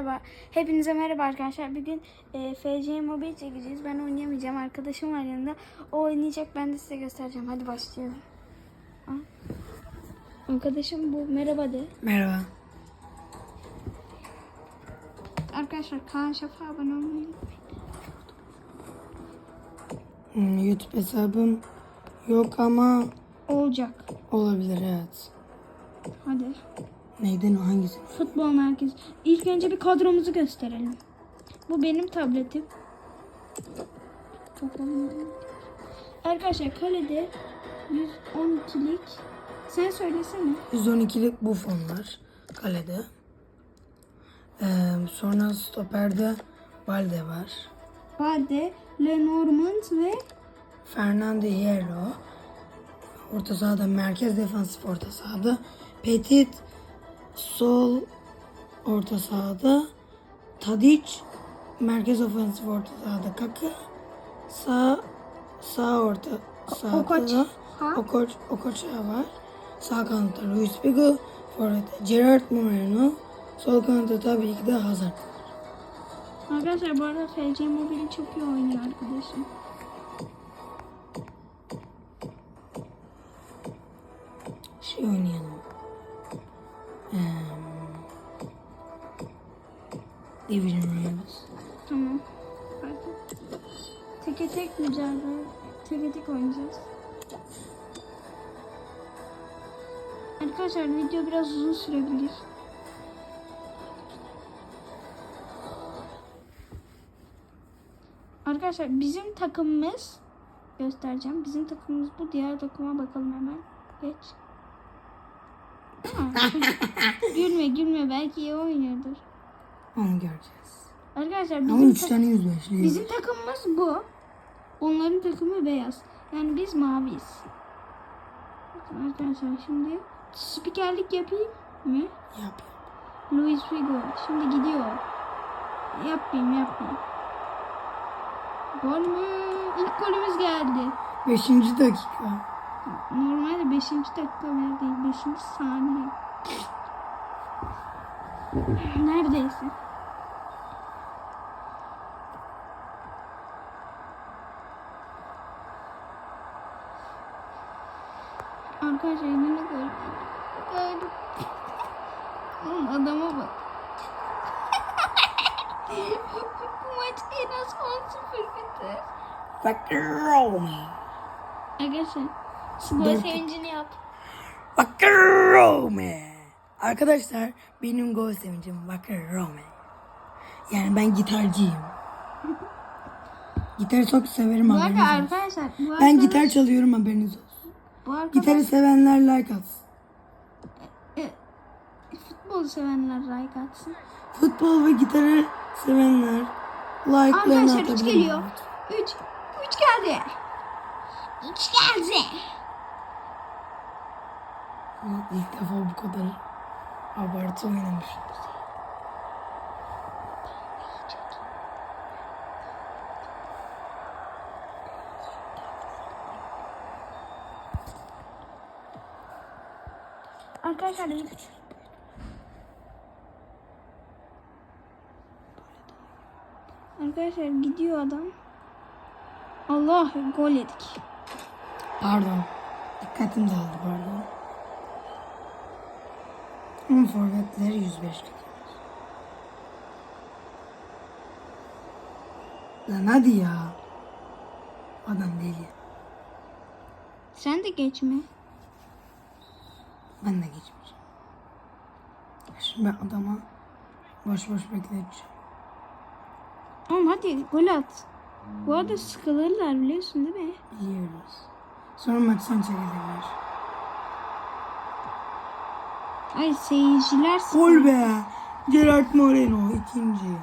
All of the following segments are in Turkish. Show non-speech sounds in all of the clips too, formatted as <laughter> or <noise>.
merhaba. Hepinize merhaba arkadaşlar. Bugün e, FC Mobile çekeceğiz. Ben oynayamayacağım. Arkadaşım var yanında. O oynayacak. Ben de size göstereceğim. Hadi başlayalım. Ha. Arkadaşım bu. Merhaba de. Merhaba. Arkadaşlar Kaan Şaf'a abone olmayı. Hmm, YouTube hesabım yok ama Olacak. olabilir evet. Hadi. Neyden o hangisi? Futbol merkezi. İlk önce bir kadromuzu gösterelim. Bu benim tabletim. Arkadaşlar kalede 112'lik. Sen söylesene. 112'lik Buffon var kalede. Ee, sonra stoperde Valde var. Bade, Lenormand ve Fernando Hierro. Orta sahada merkez defansif orta sahada. Petit sol orta sahada. Tadic merkez ofansif orta sahada. Kaka sağ sağ orta sahada Okoç. Okoç, Okoç var. Sağ kanatta Luis Figo. Forvet Gerard Moreno. Sol kanatta tabii ki de Hazard. Arkadaşlar bu arada FC Mobile çok iyi oynuyor arkadaşım. Şey oynayalım. Rivals. Tamam. Hadi. Teke tek mücadele. Teke tek oynayacağız. Arkadaşlar video biraz uzun sürebilir. Arkadaşlar bizim takımımız göstereceğim. Bizim takımımız bu. Diğer takıma bakalım hemen. Geç. <laughs> Gülme gülme belki iyi oynuyordur. Onu göreceğiz. Arkadaşlar Ama bizim 3 tak- tane 105'li. Bizim takımımız bu. Onların takımı beyaz. Yani biz maviyiz. Arkadaşlar şimdi spikerlik yapayım mı? Yap yap. Luis Figo şimdi gidiyor. Yapmayayım yapmayayım. Gol mü? İlk golümüz geldi. 5. dakika. Normalde 5. dakika bile değil. 5. saniye. Neredeyse. Arkadaşlar gol. Gol. Oğlum adama bak. <laughs> Bu maç en az 10-0 biter. Vakarome. Arkadaşlar Dört- sevincini yap. Vakarome. Arkadaşlar benim gol sevincim Vakarome. Yani ben gitarcıyım. <laughs> Gitarı çok severim Bu haberiniz olsun. arkadaşlar bu Ben arkadaş- gitar çalıyorum haberiniz olsun. bu arkadaş Gitarı sevenler like atsın. futbol sevenler like atsın. Futbol ve gitarı sevenler like'larını Arkadaşlar 3 atabilir. geliyor. 3. 3 geldi. 3 geldi. İlk defa bu kadar abartı oynamışım. Arkadaşlar Arkadaşlar gidiyor adam. Allah gol yedik. Pardon. Dikkatim dağıldı pardon. Ama forvetleri 105 gidiyor. Lan hadi ya. Adam deli. Sen de geçme. Ben de geçmeyeceğim. Şimdi ben adama boş boş bekleteceğim. Oğlum hadi gol at. Bu arada sıkılırlar biliyorsun değil mi? Biliyoruz. Sonra maçtan çekilebilir. Ay seyirciler. Gol be. Gerard Moreno ikinci.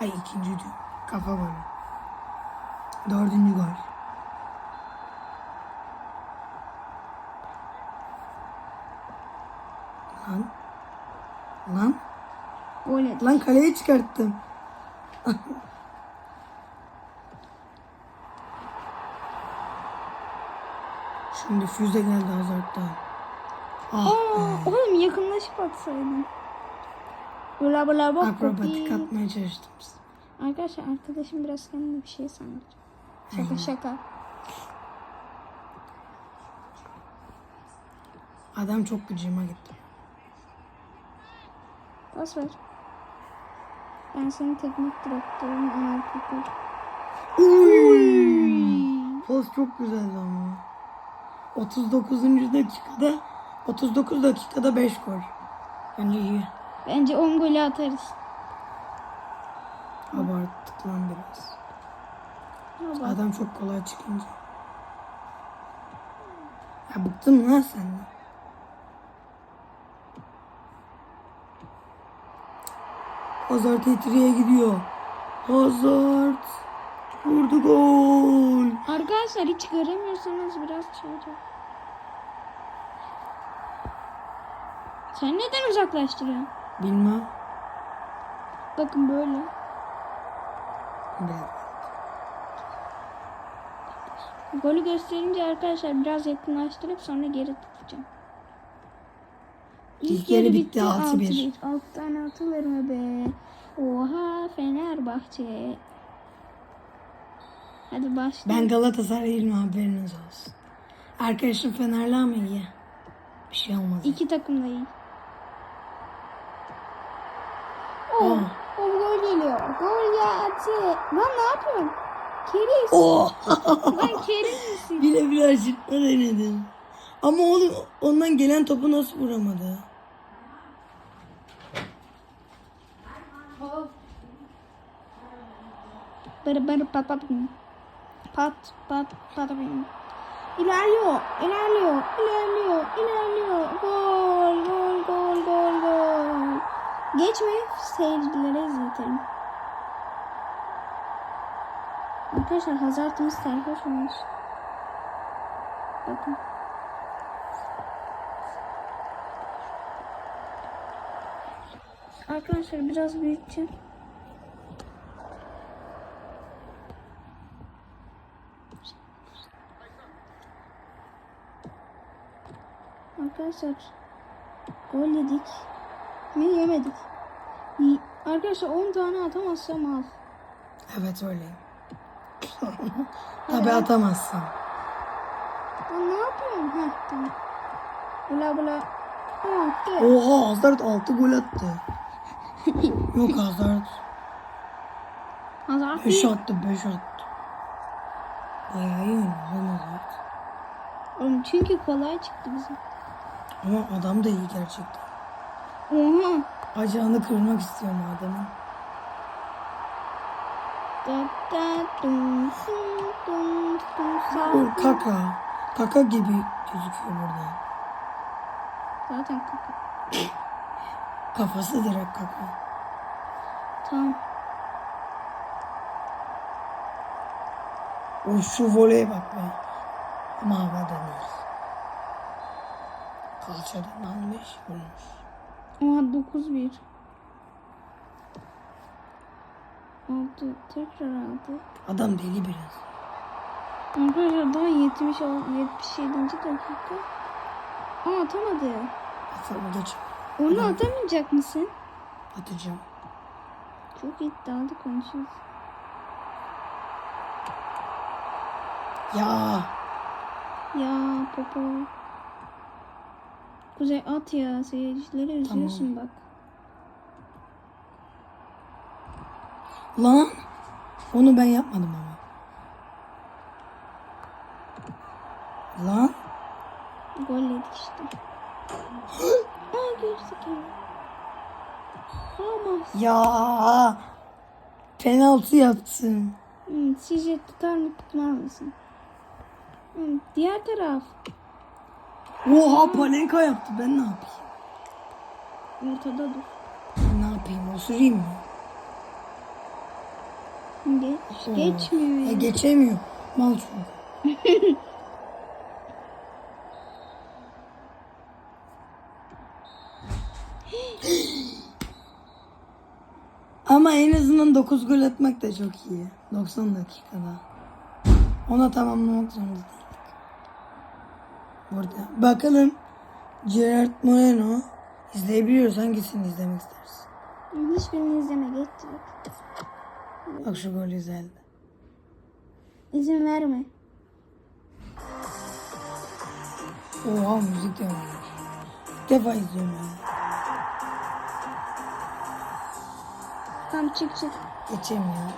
Ay ikinci diyor. Kafa golü. Dördüncü gol. Lan. Lan. Gol yedik. Lan kaleye çıkarttım. <laughs> Şimdi füze geldi Hazard'dan. Ah Aa, oğlum yakınlaşıp atsaydın. Bula bula bop Akrobatik atmaya çalıştım. Arkadaşlar arkadaşım biraz kendine bir şey sanır. Şaka şaka. Adam çok gıcığıma gitti. Pas ver. Ben seni teknik direktörüm Ömer Kukur. Uy! Pas çok güzeldi ama. 39. dakikada 39 dakikada 5 gol. Bence iyi. Bence 10 golü atarız. Abarttık lan biraz. Ama Adam çok kolay çıkınca. Ya bıktım lan senden. Hazard titriye gidiyor. Hazard. Vurdu gol. Arkadaşlar hiç göremiyorsanız biraz çevir. Sen neden uzaklaştırıyorsun? Bilmem. Bakın böyle. Bilmem. Golü gösterince arkadaşlar biraz yakınlaştırıp sonra geri tutacağım. İlk yarı bitti, 6-1. 6-1. Alttan atılır mı be? Oha Fenerbahçe. Hadi başla. Ben Galatasaraylıyım haberiniz olsun. Arkadaşım Fenerli ama iyi. Bir şey olmaz. İki takım da iyi. Aa. Oh, oh <gasps> gol geliyor. Gol geldi. Lan ne yapıyorsun? Keriz. Oh! Lan keriz misin? bile bile aşırtma denedim. Ama oğlum ondan gelen topu nasıl vuramadı? Bırı bırı pat pat. Pat pat pat. İlerliyor, ilerliyor, ilerliyor, ilerliyor. Gol, gol, gol, gol, gol. Geçme, seyircilere izletelim. Arkadaşlar Hazard'ımız sarhoş olmuş. Bakın. Arkadaşlar biraz büyüteceğim. Arkadaşlar gol yedik mi yemedik. Y- Arkadaşlar 10 tane atamazsam al. Evet öyleyim. <laughs> Tabi atamazsın. Lan ne yapıyorsun? Heh tamam. Bula bula. Attı. Oha Hazard 6 gol attı. Yok Hazard. Hazard 5 değil. attı 5 attı. Bayağı iyi oynuyor lan Hazard. Oğlum çünkü kolay çıktı bize. Ama adam da iyi gerçekten. Oha. Bacağını kırmak istiyorum adamın. Bu kaka. Kaka gibi gözüküyor burada. Zaten kaka. Kafası direkt kaka. Tamam. O şu voleye bak be. Ama hava dönüyoruz. Kalçadan almış vurmuş. Oha 9-1. Aldı. Tekrar aldı. Adam deli biraz. Arkadaşlar daha 70 ol- 77. dakika. Aa atamadı. Geç. Onu atamayacak mısın? Atacağım. Çok iddialı konuşuyoruz. Ya Ya popo. Kuzey at ya seyircileri üzüyorsun bak. lan. Onu ben yapmadım ama. Lan. Gol yedik işte. <gasps> Aa gerizekalı. Ama Ya. Penaltı yaptın. hmm, sizce tutar mı tutmaz mısın? Hmm, diğer taraf. Oha Panenka yaptı. Ben ne yapayım? Ortada dur. Ben ne yapayım? Osurayım mı? Geç. Geçmiyor E, geçemiyor. Mal çünkü. <laughs> Ama en azından 9 gol atmak da çok iyi. 90 dakikada. Ona tamamlamak zorunda değildik. Burada. Bakalım Gerard Moreno izleyebiliyoruz. Hangisini izlemek istersin? Hiçbirini izleme geç direkt. Bak şu gol güzeldi. İzin verme. Oha müzik de var. İlk defa izliyorum ya. Tamam çık çık. Geçeyim ya.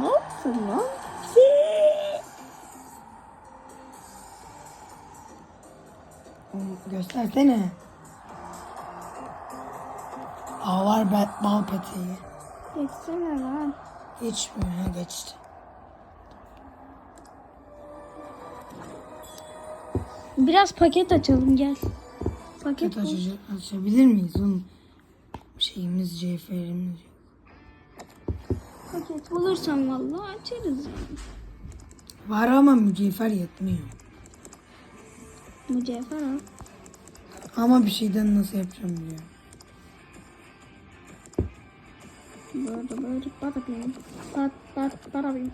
Ne yaptın lan? Göstersene. Aa var be- bal peteği. Geçsene lan. Geçmiyor ha geçti. Biraz paket açalım gel. Paket Paket açacak, açabilir miyiz? Onun şeyimiz, cevherimiz yok. Paket bulursam vallahi açarız yani. Var ama mücevher yetmiyor. Mücevher al. Ama bir şeyden nasıl yapacağım diyor. Böyle böyle bada bin. Bat bat bada bin.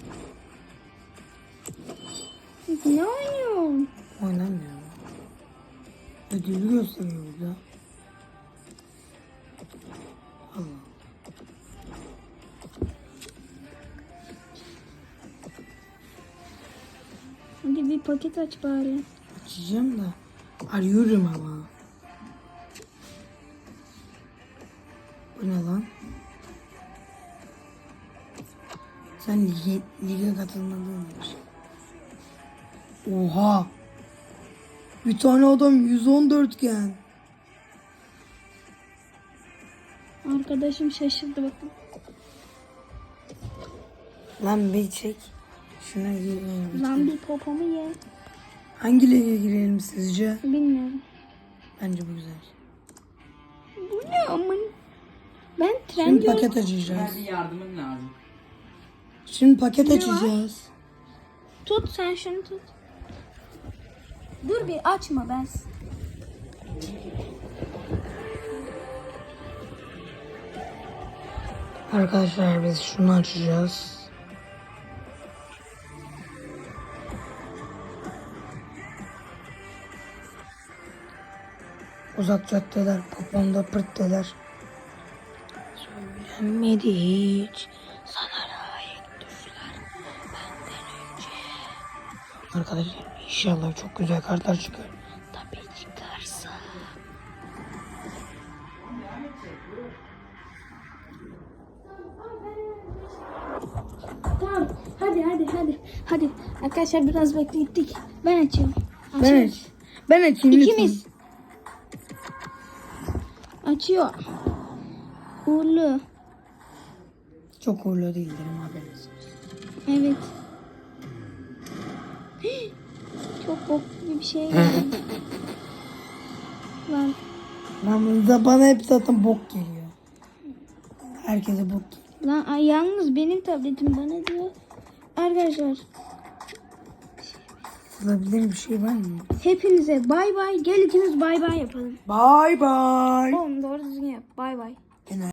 Ne oynuyorsun? Oynamıyor. Ödülü gösteriyor burada. Allah. Hadi bir paket aç bari. Açacağım da arıyorum ama. Bu ne lan? Sen lige, lige katılmadın demiş. Oha. Bir tane adam 114 gen. Arkadaşım şaşırdı bakın. Lan bir çek. Şuna gir. Lan bir popomu ye. Hangi lige girelim sizce? Bilmiyorum. Bence bu güzel. Bu ne aman? Ben Şimdi trend yol... paket açacağız. Bir yardımın lazım. Şimdi paket Ne var? açacağız. Tut sen şunu tut. Dur bir açma ben. Arkadaşlar biz şunu açacağız. Uzak caddeler, poponda pırtteler. Söylenmedi hiç. Sana layık düşler benden önce. Arkadaşlar inşallah çok güzel kartlar çıkar. Tabii çıkarsa. Tamam. Hadi hadi hadi. Hadi. Arkadaşlar biraz beklettik. Ben açıyorum. Ben Açıyorum. aç. Ben açayım lütfen. İkimiz. Açıyor. Uğurlu. Çok uğurlu değildir haberiniz. Evet. <gasps> Çok bok gibi bir şey. <laughs> Lan Ben da bana hep zaten bok geliyor. Herkese bok geliyor. Lan ay, yalnız benim tabletim bana diyor. Arkadaşlar Sızabilir bir şey var mı? hepinize bay bay. Gel ikimiz bay bay yapalım. Bye bye. Oğlum doğru düzgün yap. Bay bay.